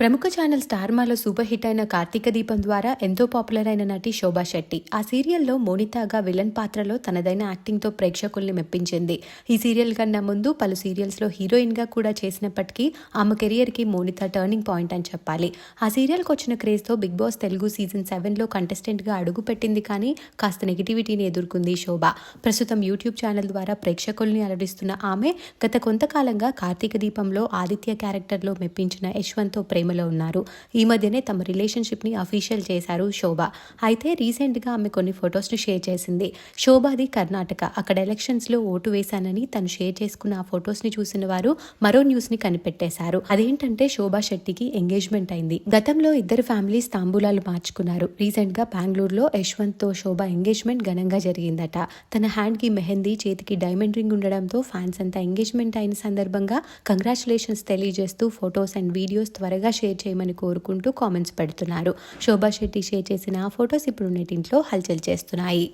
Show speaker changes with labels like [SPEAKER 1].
[SPEAKER 1] ప్రముఖ channel స్టార్మాలో super hit అయిన కార్తీక దీపం ద్వారా ఎంతో పాపులర్ అయిన నటి శోభా శెట్టి ఆ సీరియల్లో మోనితాగా విలన్ పాత్రలో తనదైన యాక్టింగ్తో ప్రేక్షకుల్ని మెప్పించింది. ఈ సీరియల్ కన్నా ముందు పలు సీరియల్స్లో హీరోయిన్గా కూడా చేసినప్పటికీ ఆమె కెరియర్కి మోనిత టర్నింగ్ పాయింట్ అని చెప్పాలి. ఆ సీరియల్కి వచ్చిన క్రేజ్తో బిగ్ బాస్ తెలుగు సీజన్ సెవెన్లో కంటెస్టెంట్గా అడుగుపెట్టింది కానీ కాస్త నెగిటివిటీని ఎదుర్కొంది శోభ. ప్రస్తుతం యూట్యూబ్ ఛానల్ ద్వారా ప్రేక్షకుల్ని అలరిస్తున్న ఆమె గత కొంతకాలంగా కార్తీక దీపంలో ఆదిత్య క్యారెక్టర్లో మెప్పించిన యశ్వంత్తో ప్రేమలో ఉన్నారు. ఈ మధ్యనే తమ రిలేషన్షిప్ని అఫీషియల్ చేశారు శోభ. అయితే రీసెంట్గా ఆమె కొన్ని ఫొటోస్ను షేర్ చేసింది. శోభాది కర్ణాటక. అక్కడ ఎలక్షన్స్లో ఓటు వేశానని తను షేర్ చేసుకున్న ఆ ఫొటోస్ని చూసిన వారు మరో న్యూస్ని కనిపెట్టేశారు. అదేంటంటే శోభా శెట్టికి ఎంగేజ్మెంట్ అయింది. గతంలో ఇద్దరు ఫ్యామిలీస్ తాంబూలాలు మార్చుకున్నారు. రీసెంట్గా బెంగళూరులో యశ్వంత్తో శోభ ఎంగేజ్మెంట్ ఘనంగా జరిగిందట. తన హ్యాండ్కి మెహందీ చేతికి డైమండ్ రింగ్ ఉండడంతో ఫ్యాన్స్ అంతా ఎంగేజ్మెంట్ అయిన సందర్భంగా కంగ్రాచులేషన్స్ తెలియజేస్తూ ఫొటోస్ అండ్ వీడియోస్ త్వరగా షేర్ చేయమని కోరుకుంటూ కామెంట్స్ పెడుతున్నారు. శోభా శెట్టి షేర్ చేసిన ఆ ఫొటోస్ ఇప్పుడు నెటింట్లో హల్చల్ చేస్తున్నాయి.